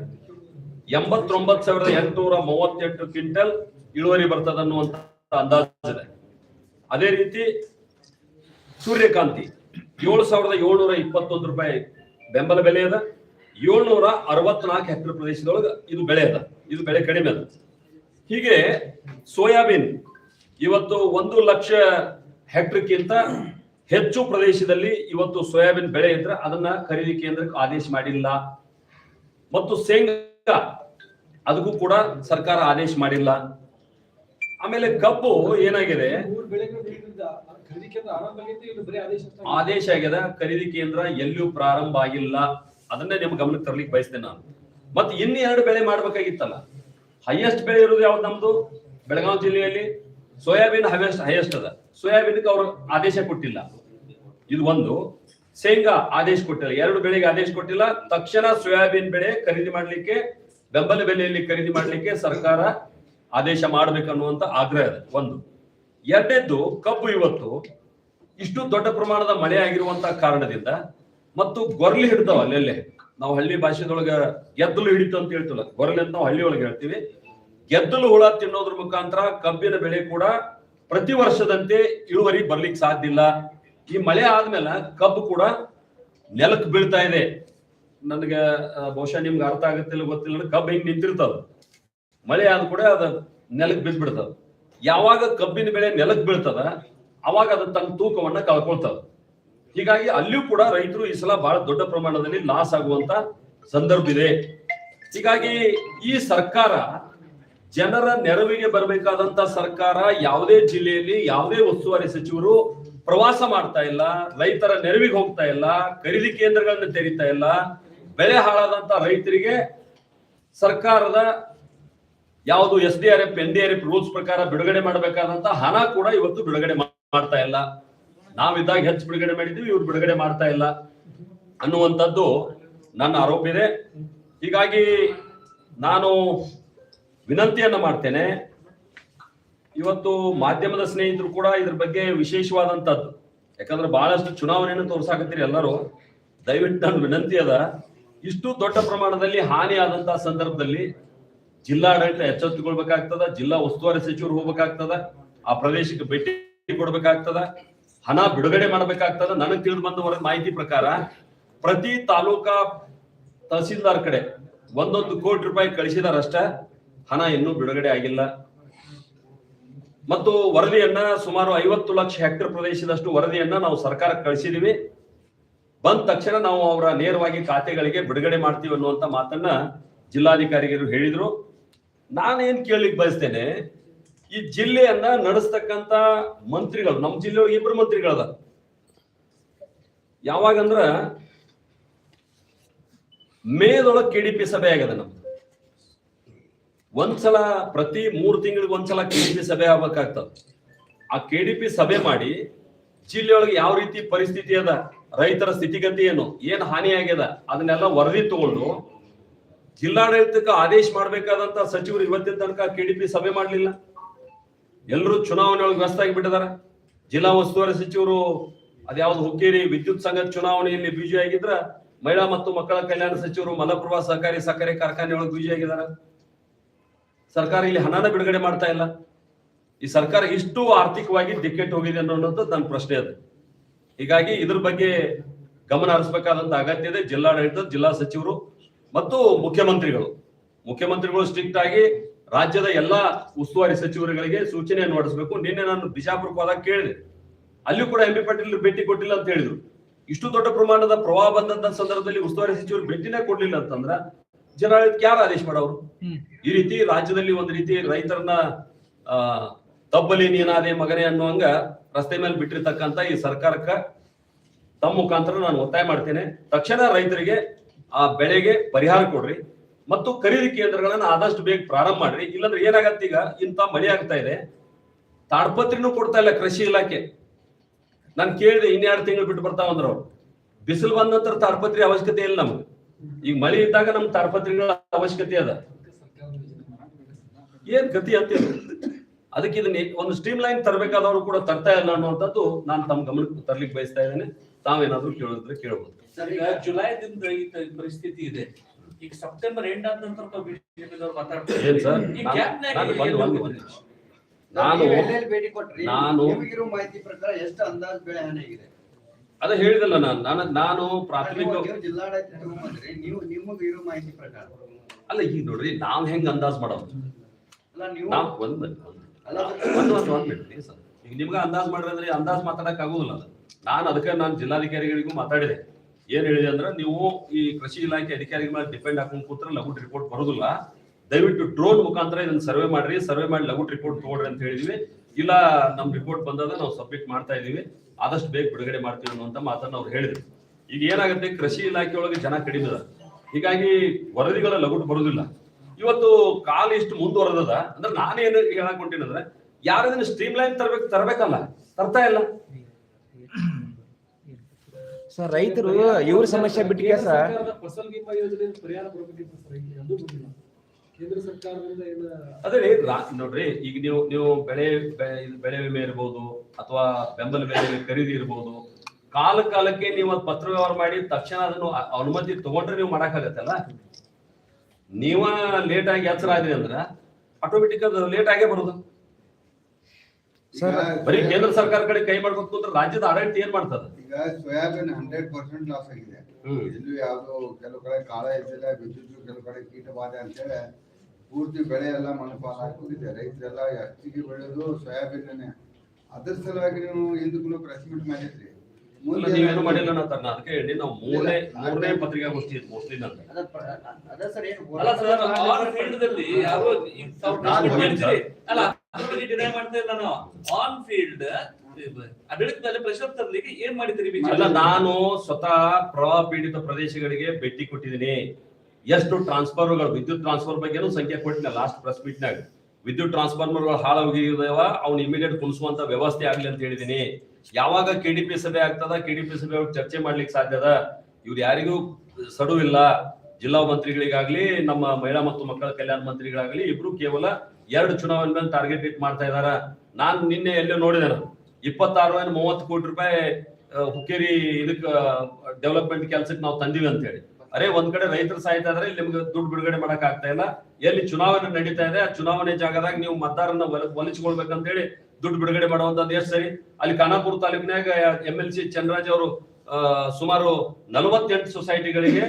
ಎಂಬತ್ತೊಂಬತ್ತು ಸಾವಿರದ ಎಂಟುನೂರ ಮೂವತ್ತೆಂಟು ಕ್ವಿಂಟಲ್ ಇಳುವರಿ ಬರ್ತದ ಅನ್ನುವಂತ ಅಂದಾಜಿದೆ ಅದೇ ರೀತಿ ಸೂರ್ಯಕಾಂತಿ, ಏಳು ಸಾವಿರದ ಏಳ್ನೂರ ಇಪ್ಪತ್ತೊಂದು ರೂಪಾಯಿ ಬೆಂಬಲ ಬೆಲೆ ಅದ ಏಳ್ನೂರ ಅರವತ್ನಾಲ್ಕು ಹೆಕ್ಟರ್ ಪ್ರದೇಶದೊಳಗೆ ಇದು ಬೆಳೆ ಅದ ಇದು ಬೆಳೆ ಕಡಿಮೆ ಅದ ಹೀಗೆ ಸೋಯಾಬೀನ್ ಇವತ್ತು ಒಂದು ಲಕ್ಷ ಹೆಕ್ಟರ್ಕ್ಕಿಂತ ಹೆಚ್ಚು ಪ್ರದೇಶದಲ್ಲಿ ಇವತ್ತು ಸೋಯಾಬೀನ್ ಬೆಳೆ ಇದ್ರೆ ಅದನ್ನ ಖರೀದಿ ಕೇಂದ್ರಕ್ಕೆ ಆದೇಶ ಮಾಡಿಲ್ಲ. ಮತ್ತು ಶೇಂಗಾ, ಅದಕ್ಕೂ ಕೂಡ ಸರ್ಕಾರ ಆದೇಶ ಮಾಡಿಲ್ಲ. ಆಮೇಲೆ ಕಬ್ಬು ಏನಾಗಿದೆ? ಆದೇಶ ಆಗ್ಯದ ಖರೀದಿ ಕೇಂದ್ರ ಎಲ್ಲೂ ಪ್ರಾರಂಭ ಆಗಿಲ್ಲ. ಅದನ್ನೇ ನಿಮ್ಗೆ ಗಮನಕ್ಕೆ ತರ್ಲಿಕ್ಕೆ ಬಯಸ್ತೇನೆ ನಾನು. ಮತ್ತೆ ಇನ್ನು ಎರಡು ಬೆಳೆ ಮಾಡ್ಬೇಕಾಗಿತ್ತಲ್ಲ? ಹೈಯೆಸ್ಟ್ ಬೆಳೆ ಇರೋದು ಯಾವ್ದು ನಮ್ದು? ಬೆಳಗಾವಿ ಜಿಲ್ಲೆಯಲ್ಲಿ ಸೋಯಾಬೀನ್ ಹೈಯೆಸ್ಟ್ ಹೈಯೆಸ್ಟ್ ಅದ. ಸೋಯಾಬೀನ್ಗೆ ಅವರು ಆದೇಶ ಕೊಟ್ಟಿಲ್ಲ. ಇದು ಒಂದು. ಶೇಂಗಾ ಆದೇಶ ಕೊಟ್ಟಿಲ್ಲ. ಎರಡು ಬೆಳೆಗೆ ಆದೇಶ ಕೊಟ್ಟಿಲ್ಲ. ತಕ್ಷಣ ಸೋಯಾಬೀನ್ ಬೆಳೆ ಖರೀದಿ ಮಾಡಲಿಕ್ಕೆ ಬೆಂಬಲ ಬೆಲೆಯಲ್ಲಿ ಖರೀದಿ ಮಾಡಲಿಕ್ಕೆ ಸರ್ಕಾರ ಆದೇಶ ಮಾಡಬೇಕನ್ನುವಂತ ಆಗ್ರಹ ಇದೆ. ಒಂದು. ಎರಡನೇದ್ದು, ಕಬ್ಬು ಇವತ್ತು ಇಷ್ಟು ದೊಡ್ಡ ಪ್ರಮಾಣದ ಮಳೆ ಆಗಿರುವಂತಹ ಕಾರಣದಿಂದ ಮತ್ತು ಗೊರಲಿ ಹಿಡಿತಾವ ಅಲ್ಲೆಲ್ಲೇ? ನಾವು ಹಳ್ಳಿ ಭಾಷೆದೊಳಗ ಗೆದ್ದಲು ಹಿಡಿತು ಅಂತ ಹೇಳ್ತಿಲ್ಲ. ಗೊರಲಿ ಅಂತ ನಾವು ಹಳ್ಳಿ ಒಳಗೆ ಹೇಳ್ತೀವಿ. ಗೆದ್ದಲು ಹುಳ ತಿನ್ನೋದ್ರ ಮುಖಾಂತರ ಕಬ್ಬಿನ ಬೆಳೆ ಕೂಡ ಪ್ರತಿ ವರ್ಷದಂತೆ ಇಳುವರಿ ಬರ್ಲಿಕ್ಕೆ ಸಾಧ್ಯ ಇಲ್ಲ. ಈ ಮಳೆ ಆದ್ಮೇಲೆ ಕಬ್ಬು ಕೂಡ ನೆಲಕ್ಕೆ ಬೀಳ್ತಾ ಇದೆ. ನನಗೆ ಬಹುಶಃ ನಿಮ್ಗೆ ಅರ್ಥ ಆಗುತ್ತಿಲ್ಲ, ಗೊತ್ತಿಲ್ಲ ಕಬ್ಬು ಹಿಂಗ್ ನಿಂತಿರ್ತದ. ಮಳೆ ಆದ ಕೂಡ ಅದ ನೆಲಕ್ಕೆ ಬಿದ್ದ್ಬಿಡ್ತದ ಯಾವಾಗ ಕಬ್ಬಿನ ಬೆಳೆ ನೆಲಕ್ಕೆ ಬೀಳ್ತದ, ಅವಾಗ ಅದು ತನ್ನ ತೂಕವನ್ನ ಕಳ್ಕೊಳ್ತದ. ಹೀಗಾಗಿ ಅಲ್ಲಿಯೂ ಕೂಡ ರೈತರು ಈ ಸಲ ಬಹಳ ದೊಡ್ಡ ಪ್ರಮಾಣದಲ್ಲಿ ಲಾಸ್ ಆಗುವಂತ ಸಂದರ್ಭ ಇದೆ. ಹೀಗಾಗಿ ಈ ಸರ್ಕಾರ ಜನರ ನೆರವಿಗೆ ಬರಬೇಕಾದಂತ ಸರ್ಕಾರ ಯಾವುದೇ ಜಿಲ್ಲೆಯಲ್ಲಿ ಯಾವುದೇ ಉಸ್ತುವಾರಿ ಸಚಿವರು ಪ್ರವಾಸ ಮಾಡ್ತಾ ಇಲ್ಲ, ರೈತರ ನೆರವಿಗೆ ಹೋಗ್ತಾ ಇಲ್ಲ, ಖರೀದಿ ಕೇಂದ್ರಗಳನ್ನ ತೆರೀತಾ ಇಲ್ಲ, ಬೆಳೆ ಹಾಳಾದಂತ ರೈತರಿಗೆ ಸರ್ಕಾರದ ಯಾವುದು S D R F, N D R F rules ಪ್ರಕಾರ ಬಿಡುಗಡೆ ಮಾಡಬೇಕಾದಂತ ಹಣ ಕೂಡ ಇವತ್ತು ಬಿಡುಗಡೆ ಮಾಡ್ತಾ ಇಲ್ಲ. ನಾವಿದ್ದಾಗ ಹೆಚ್ಚು ಬಿಡುಗಡೆ ಮಾಡಿದ್ವಿ ಇವ್ರು ಬಿಡುಗಡೆ ಮಾಡ್ತಾ ಇಲ್ಲ. ಅನ್ನುವಂಥದ್ದು ನನ್ನ ಆರೋಪ ಇದೆ. ಹೀಗಾಗಿ ನಾನು ವಿನಂತಿಯನ್ನ ಮಾಡ್ತೇನೆ. ಇವತ್ತು ಮಾಧ್ಯಮದ ಸ್ನೇಹಿತರು ಕೂಡ ಇದ್ರ ಬಗ್ಗೆ ವಿಶೇಷವಾದಂತದ್ದು ಯಾಕಂದ್ರೆ ಬಹಳಷ್ಟು ಚುನಾವಣೆಯನ್ನು ತೋರ್ಸಾಕತ್ತೀರಿ ಎಲ್ಲರೂ. ದಯವಿಟ್ಟು ನನ್ನ ವಿನಂತಿ ಅದ. ಇಷ್ಟು ದೊಡ್ಡ ಪ್ರಮಾಣದಲ್ಲಿ ಹಾನಿ ಆದಂತಹ ಸಂದರ್ಭದಲ್ಲಿ ಜಿಲ್ಲಾಡಳಿತ ಎಚ್ಚೆತ್ತುಕೊಳ್ಬೇಕಾಗ್ತದ, ಜಿಲ್ಲಾ ಉಸ್ತುವಾರಿ ಸಚಿವರು ಹೋಗ್ಬೇಕಾಗ್ತದ, ಆ ಪ್ರದೇಶಕ್ಕೆ ಭೇಟಿ ಕೊಡ್ಬೇಕಾಗ್ತದ, ಹಣ ಬಿಡುಗಡೆ ಮಾಡ್ಬೇಕಾಗ್ತದ. ನನಗೆ ತಿಳಿದು ಬಂದವರ ಮಾಹಿತಿ ಪ್ರಕಾರ ಪ್ರತಿ ತಾಲೂಕಾ ತಹಸೀಲ್ದಾರ್ ಕಡೆ ಒಂದೊಂದು ಕೋಟಿ ರೂಪಾಯಿ ಕಳಿಸಿದಾರಷ್ಟ ಹಣ ಇನ್ನೂ ಬಿಡುಗಡೆ ಆಗಿಲ್ಲ. ಮತ್ತು ವರದಿಯನ್ನ ಸುಮಾರು ಐವತ್ತು ಲಕ್ಷ ಹೆಕ್ಟರ್ ಪ್ರದೇಶದಷ್ಟು ವರದಿಯನ್ನ ನಾವು ಸರ್ಕಾರಕ್ಕೆ ಕಳಿಸಿದೀವಿ. ಬಂದ ತಕ್ಷಣ ನಾವು ಅವರ ನೇರವಾಗಿ ಖಾತೆಗಳಿಗೆ ಬಿಡುಗಡೆ ಮಾಡ್ತೀವಿ ಅನ್ನುವಂತ ಮಾತನ್ನ ಜಿಲ್ಲಾಧಿಕಾರಿಗಳು ಹೇಳಿದ್ರು. ನಾನೇನ್ ಕೇಳಲಿಕ್ಕೆ ಬಯಸ್ತೇನೆ, ಈ ಜಿಲ್ಲೆಯನ್ನ ನಡೆಸ್ತಕ್ಕಂತ ಮಂತ್ರಿಗಳು ನಮ್ಮ ಜಿಲ್ಲೆ ಇಬ್ರು ಮಂತ್ರಿಗಳದ. ಯಾವಾಗಂದ್ರ ಮೇದೊಳಗೆ ಕೆಡಿಪಿ ಸಭೆ ಆಗದ ನಮ್ದು. ಒಂದ್ಸಲ ಪ್ರತಿ ಮೂರ್ ತಿಂಗಳಿಗೆ ಒಂದ್ಸಲ ಕೆಡಿಪಿ ಸಭೆ ಆಗ್ಬೇಕಾಗ್ತದ. ಆ ಕೆಡಿಪಿ ಸಭೆ ಮಾಡಿ ಜಿಲ್ಲೆಯೊಳಗೆ ಯಾವ ರೀತಿ ಪರಿಸ್ಥಿತಿ ಅದ, ರೈತರ ಸ್ಥಿತಿಗತಿ ಏನು, ಏನ್ ಹಾನಿ ಆಗ್ಯದ, ಅದನ್ನೆಲ್ಲ ವರದಿ ತಗೊಂಡು ಜಿಲ್ಲಾಡಳಿತಕ್ಕೆ ಆದೇಶ ಮಾಡಬೇಕಾದಂತ ಸಚಿವರು ಇವತ್ತಿನ ತನಕ ಕೆಡಿಪಿ ಸಭೆ ಮಾಡಲಿಲ್ಲ. ಎಲ್ಲರೂ ಚುನಾವಣೆ ಒಳಗೆ ವ್ಯಸ್ತ ಆಗಿಬಿಟ್ಟಿದ್ದಾರೆ. ಜಿಲ್ಲಾ ಉಸ್ತುವಾರಿ ಸಚಿವರು ಅದ್ಯಾವ್ದು ಹುಕ್ಕೇರಿ ವಿದ್ಯುತ್ ಸಂಘದ ಚುನಾವಣೆಯಲ್ಲಿ ಬಿಜಿ ಆಗಿದ್ರ ಮಹಿಳಾ ಮತ್ತು ಮಕ್ಕಳ ಕಲ್ಯಾಣ ಸಚಿವರು ಮಲಪ್ರಭಾ ಸಹಕಾರಿ ಸಕ್ಕರೆ ಕಾರ್ಖಾನೆ ಒಳಗೆ ಬಿಜಿ ಆಗಿದಾರ ಸರ್ಕಾರ ಇಲ್ಲಿ ಹಣನ ಬಿಡುಗಡೆ ಮಾಡ್ತಾ ಇಲ್ಲ. ಈ ಸರ್ಕಾರ ಇಷ್ಟು ಆರ್ಥಿಕವಾಗಿ ದಿಕ್ಕೆಟ್ಟು ಹೋಗಿದೆ ಅನ್ನೋದು ನನ್ನ ಪ್ರಶ್ನೆ ಅದು. ಹೀಗಾಗಿ ಇದ್ರ ಬಗ್ಗೆ ಗಮನ ಹರಿಸಬೇಕಾದಂತ ಅಗತ್ಯ ಇದೆ. ಜಿಲ್ಲಾಡಳಿತ, ಜಿಲ್ಲಾ ಸಚಿವರು ಮತ್ತು ಮುಖ್ಯಮಂತ್ರಿಗಳು. ಮುಖ್ಯಮಂತ್ರಿಗಳು ಸ್ಟ್ರಿಕ್ಟ್ ಆಗಿ ರಾಜ್ಯದ ಎಲ್ಲಾ ಉಸ್ತುವಾರಿ ಸಚಿವರುಗಳಿಗೆ ಸೂಚನೆಯನ್ನು ಹೊರಡಿಸಬೇಕು ನಿನ್ನೆ ನಾನು ಬಿಜಾಪುರಕ್ಕೆ ಹೋದಾಗ ಕೇಳಿದೆ. ಅಲ್ಲಿ ಕೂಡ ಎಂ ಬಿ ಪಾಟೀಲ್ ಭೇಟಿ ಕೊಟ್ಟಿಲ್ಲ ಅಂತ ಹೇಳಿದ್ರು. ಇಷ್ಟು ದೊಡ್ಡ ಪ್ರಮಾಣದ ಪ್ರವಾಹ ಬಂದಂತ ಸಂದರ್ಭದಲ್ಲಿ ಉಸ್ತುವಾರಿ ಸಚಿವರು ಭೇಟಿನೇ ಕೊಡ್ಲಿಲ್ಲ ಅಂತಂದ್ರ ಜನಾಡಳಿತಕ್ಕೆ ಯಾರು ಆದೇಶ ಮಾಡೋರು. ಈ ರೀತಿ ರಾಜ್ಯದಲ್ಲಿ ಒಂದು ರೀತಿ ರೈತರನ್ನ ಆ ತಬ್ಬಲಿ ನೀನಾದೆ ಮಗನೇ ಹಂಗ ರಸ್ತೆ ಮೇಲೆ ಬಿಟ್ಟಿರ್ತಕ್ಕಂತ ಈ ಸರ್ಕಾರಕ್ಕ ತಮ್ಮ ಮುಖಾಂತರ ನಾನು ಒತ್ತಾಯ ಮಾಡ್ತೇನೆ. ತಕ್ಷಣ ರೈತರಿಗೆ ಆ ಬೆಳೆಗೆ ಪರಿಹಾರ ಕೊಡ್ರಿ ಮತ್ತು ಖರೀದಿ ಕೇಂದ್ರಗಳನ್ನ ಆದಷ್ಟು ಬೇಗ ಪ್ರಾರಂಭ ಮಾಡ್ರಿ. ಇಲ್ಲಾಂದ್ರೆ ಏನಾಗತ್ತೆ ಈಗ? ಇಂತ ಮಳೆ ಆಗ್ತಾ ಇದೆ. ತಾಡ್ಪತ್ರಿನೂ ಕೊಡ್ತಾ ಇಲ್ಲ ಕೃಷಿ ಇಲಾಖೆ. ನಾನು ಕೇಳಿದೆ ಇನ್ನೆರಡು ತಿಂಗಳು ಬಿಟ್ಟು ಬರ್ತಾವ ಅಂದ್ರ ಅವ್ರು. ಬಿಸಿಲು ಬಂದ ನಂತರ ತಾಡ್ಪತ್ರಿ ಅವಶ್ಯಕತೆ ಇಲ್ಲ ನಮ್ಗೆ. ಈಗ ಮಳೆ ಇದ್ದಾಗ ನಮ್ಮ ತಾಡ್ಪತ್ರಿಗಳ ಅವಶ್ಯಕತೆ ಅದ. ಏನ್ ಗತಿ ಅಂತ ಅದಕ್ಕೆ ಇದನ್ನ ಒಂದು ಸ್ಟ್ರೀಮ್ ಲೈನ್ ತರಬೇಕಾದವರು ಕೂಡ ತರ್ತಾ ಇಲ್ಲ ಅನ್ನುವಂಥದ್ದು ನಾನು ತಮ್ಮ ಗಮನಕ್ಕೆ ತರ್ಲಿಕ್ಕೆ ಬಯಸ್ತಾ ಇದ್ದೇನೆ. ತಾವೇನಾದ್ರೂ ಕೇಳಿದ್ರೆ ಕೇಳಬಹುದು ಸರ್ ಈಗ ಜುಲೈದಿಂದ ಈ ತ- ಪರಿಸ್ಥಿತಿ ಇದೆ. ಈಗ ಸೆಪ್ಟೆಂಬರ್ ಎಂಡ್ ಆದ ನಂತರ ಬಿಜೆಪಿದವ್ರು ಏನ್ ಸರ್? ಈ ನಾನು- ನಾನು ಒಂದು- ಒಂದು- ಒಂದು ನಿಮಿಷ. ನಾನು ಎಲ್ಲೆಲ್ಲಿ ಭೇಟಿ ಕೊಟ್ರಿ. ನಾನು- ನಿಮಗಿರೋ ಮಾಹಿತಿ ಪ್ರಕಾರ ಎಷ್ಟು ಅಂದಾಜ್ ಬೆಳೆ ಹಾನಿ ಆಗಿದೆ? ಅದ ಹೇಳಿದಲ್ಲ ನಾನು. ನಾನು ನಾನು ಪ್ರಾಥಮಿಕ ನೀವು- ನೀವು ಜಿಲ್ಲಾಡಳಿತ ತಗೊಂಬಂದ್ರಿ. ನೀವು ನಿಮಗೆ ಇರೋ ಮಾಹಿತಿ ಪ್ರಕಾರ. ಅಲ್ಲ ಈಗ ನೋಡ್ರಿ ನಾವ್ ಹೆಂಗ್ ಅಂದಾಜ್ ಮಾಡೋದು? ಅಲ್ಲ ನೀವು ನಾವ್ ಒಂದ್ ಅಲ್ಲ ಒಂದ್ ಒಂದ್ ಒಂದ್ minute please sir. ಈಗ ನಿಮ್ಗೆ ಅಂದಾಜ್ ಅಂದಾಜ್ ಮಾತಾಡಕ್ ಆಗುದಿಲ್ಲ ಅದು. ನಾನು ಅದಕ್ಕೆ ನಾನು ಜಿಲ್ಲಾಧಿಕಾರಿಗಳಿಗೂ ಮಾತಾಡಿದೆ. ಏನ್ ಹೇಳಿದೆ ಅಂದ್ರೆ ನೀವು ಈ ಕೃಷಿ ಇಲಾಖೆ ಅಧಿಕಾರಿಗಳ ಮೇಲೆ ಡಿಪೆಂಡ್ ಹಾಕೊಂಡ್ ಕೂತ್ರೆ ಲಘು ರಿಪೋರ್ಟ್ ಬರೋದಿಲ್ಲ. ದಯವಿಟ್ಟು ಡ್ರೋನ್ ಮುಖಾಂತರ ಇದನ್ನ ಸರ್ವೆ ಮಾಡ್ರಿ ಸರ್ವೆ ಮಾಡಿ ಲಘು ರಿಪೋರ್ಟ್ ತಗೊಳ್ರಿ ಅಂತ ಹೇಳಿದ್ವಿ. ಇಲ್ಲ, ನಮ್ ರಿಪೋರ್ಟ್ ಬಂದಾಗ ನಾವು ಸಬ್ಮಿಟ್ ಮಾಡ್ತಾ ಇದೀವಿ ಆದಷ್ಟು ಬೇಗ ಬಿಡುಗಡೆ ಮಾಡ್ತೀವಿ ಅನ್ನುವಂತ ಮಾತನ್ನ ಅವ್ರು ಹೇಳಿದ್ರು. ಈಗ ಏನಾಗುತ್ತೆ, ಕೃಷಿ ಇಲಾಖೆ ಜನ ಕಡಿಮೆ ಅದ ಹೀಗಾಗಿ ವರದಿಗಳ ಲಘುಟ್ ಬರೋದಿಲ್ಲ. ಇವತ್ತು ಕಾಲ ಇಷ್ಟು ಮುಂದುವರೆದದ. ಅಂದ್ರೆ ನಾನೇನು ಹೇಳಕ್ ಹೊಂಟೇನಂದ್ರೆ ಯಾರು ಯಾರದನ್ನ ಸ್ಟ್ರೀಮ್ ಲೈನ್ ತರ್ಬೇಕು, ತರಬೇಕಲ್ಲ, ತರ್ತಾ ಇಲ್ಲ. ಸರ್ ರೈತರು ಇವ್ರ ಸಮಸ್ಯೆ ಬಿಟ್ಟು ಸರ್ ಫಸಲ್ ಬಿಮಾ ಯೋಜನೆ ಪರಿಹಾರ ಬರ್ಬೇಕಿತ್ತು ಸರ್ ಈಗ ಅದು ಬಂದಿಲ್ಲ ಕೇಂದ್ರ ಸರ್ಕಾರದಿಂದ ಏನ ಅದೇ ರೀ, ರಾ- ನೋಡ್ರಿ ಈಗ ನೀವು ನೀವು ಬೆಳೆ ಬೆ- ಇದು ಬೆಳೆ ವಿಮೆ ಇರ್ಬೋದು ಅಥವಾ ಬೆಂಬಲ ಬೆಲೆ ಖರೀದಿ ಇರ್ಬೋದು ಕಾಲ ಕಾಲಕ್ಕೆ ನೀವು ಅದ್ ಪತ್ರ ವ್ಯವಹಾರ ಮಾಡಿ ತಕ್ಷಣ ಅದನ್ನು ಅ- ಅನುಮತಿ ತಗೊಂಡ್ರೆ ನೀವು ಮಾಡಕ್ಕಾಗತ್ತಲ್ಲ? ನೀವ ಲೇಟ್ ಆಗಿ ಎಚ್ಚರ ಆದ್ರಿ ಅಂದ್ರ ಆಟೋಮೆಟಿಕ್ ಅದು ಲೇಟ್ ಆಗೇ ಬರುದು. ಸರ್, ಬರೀ ಕೇಂದ್ರ ಸರ್ಕಾರ ಕಡೆ ಕೈ ಮಾಡ್ಬೇಕು ಅಂದ್ರೆ ರಾಜ್ಯದ ಆಡಳಿತ ಏನ್ ಮಾಡ್ತದ? ಈಗ ಸೋಯಾಬೀನ್ ಹಂಡ್ರೆಡ್ ಪರ್ಸೆಂಟ್ ಲಾಸ್ ಆಗಿದೆ. ಇಲ್ಲೂ ಯಾವುದು ಕೆಲವು ಕಡೆ ಕಾಳ ಇದ್ದಿಲ್ಲ ಬಿದ್ದಿದ್ದು ಕೆಲವು ಕಡೆ ಕೀಟ ಬಾಧೆ ಅಂತೇಳಿ ಪೂರ್ತಿ ಬೆಳೆ ಎಲ್ಲ ಮಣ್ಣು ಹಾಕೋಗಿದೆ ರೈತರೆಲ್ಲ ಹೆಚ್ಚಿಗೆ ಬೆಳೆದು ಸೋಯಾಬೀನ್ ಅದ್ರ ಸಲುವಾಗಿ ನೀವು ಹಿಂದಕ್ಕೂ ಪ್ರೆಸ್ ಮೀಟ್ ಮಾಡಿದ್ರಿ. ನೀವೇನು ಮಾಡಿಲ್ಲ ಅದಕ್ಕೆ ಹೇಳಿ ನಾವು ಮೂರನೇ ಮೂರನೇ ಪತ್ರಿಕಾಗೋಷ್ಠಿ ಮೋಸ್ಟ್ಲಿ ಅಲ್ಲ ಸರ್ ಆನ್ ಯಾರು ನಾನು ಪ್ರಶ್ನೆ ಹೇಳ್ತೀನಿ. ಅಲ್ಲ ಅದ್ರ ಬಗ್ಗೆ ಡಿನೈ ಮಾಡ್ತಾ ಇಲ್ಲ ನಾನು. ಆನ್ ಫೀಲ್ಡ್ ಏನ್ ನಾನು ಸ್ವತಃ ಪ್ರವಾಹ ಪೀಡಿತ ಪ್ರದೇಶಗಳಿಗೆ ಭೇಟಿ ಕೊಟ್ಟಿದ್ದೀನಿ. ಎಷ್ಟು ಟ್ರಾನ್ಸ್ಫಾರ್ಮರ್ಗಳು ವಿದ್ಯುತ್ ಟ್ರಾನ್ಸ್ಫರ್ ಬಗ್ಗೆನೂ ಸಂಖ್ಯೆ ಕೊಟ್ಟಿನ ಲಾಸ್ಟ್ ಪ್ರೆಸ್ ಮೀಟ್ನಾಗ ವಿದ್ಯುತ್ ಟ್ರಾನ್ಸ್ಫಾರ್ಮರ್ಗಳು ಹಾಳಾಗಿದಾವ ಅವ್ನ ಇಮಿಡಿಯೇಟ್ ಕುಣಿಸುವಂತ ವ್ಯವಸ್ಥೆ ಆಗ್ಲಿ ಅಂತ ಹೇಳಿದೀನಿ. ಯಾವಾಗ ಕೆಡಿಪಿ ಸಭೆ ಆಗ್ತದ ಕೆಡಿಪಿ ಸಭೆ ಅವ್ರಿಗೆ ಚರ್ಚೆ ಮಾಡ್ಲಿಕ್ಕೆ ಸಾಧ್ಯದ ಇವ್ರು ಯಾರಿಗೂ ಸಡುವಿಲ್ಲ ಜಿಲ್ಲಾ ಮಂತ್ರಿಗಳಿಗಾಗ್ಲಿ, ನಮ್ಮ ಮಹಿಳಾ ಮತ್ತು ಮಕ್ಕಳ ಕಲ್ಯಾಣ ಮಂತ್ರಿಗಳಾಗ್ಲಿ, ಇಬ್ರು ಕೇವಲ ಎರಡು ಚುನಾವಣೆ ಟಾರ್ಗೆಟ್ ಇಟ್ ಮಾಡ್ತಾ ಇದಾರ. ನಾನ್ ನಿನ್ನೆ ಎಲ್ಲೋ ನೋಡಿದೆ ಇಪ್ಪತ್ತಾರು ಏನು ಮೂವತ್ತು ಕೋಟಿ ರೂಪಾಯಿ ಹುಕ್ಕೇರಿ ಇದಕ್ಕೆ ಡೆವಲಪ್ಮೆಂಟ್ ಕೆಲಸಕ್ಕೆ ನಾವು ತಂದಿವಿ ಅಂತ ಹೇಳಿ ಅರೆ, ಒಂದ್ ಕಡೆ ರೈತರು ಸಾಯ್ತಾ ಇದ್ರೆ, ಇಲ್ಲಿ ನಿಮ್ಗೆ ದುಡ್ಡು ಬಿಡುಗಡೆ ಮಾಡಕ್ ಆಗ್ತಾ ಇಲ್ಲ. ಎಲ್ಲಿ ಚುನಾವಣೆ ನಡೀತಾ ಇದೆ, ಆ ಚುನಾವಣೆ ಜಾಗದಾಗ ನೀವು ಮತದಾರನ್ನ ಒಲ ಒಲಿಸ್ಕೊಳ್ಬೇಕಂತ ಹೇಳಿ ದುಡ್ಡು ಬಿಡುಗಡೆ ಮಾಡುವಂತದ್ದು ಎಷ್ಟು ಸರಿ. ಅಲ್ಲಿ ಖಾನಾಪುರ ತಾಲೂಕಿನಾಗ ಎಂ ಎಲ್ ಸಿ ಚಂದ್ರಾಜ್ ಅವರು ಸುಮಾರು ನಲವತ್ತೆಂಟು ಸೊಸೈಟಿಗಳಿಗೆ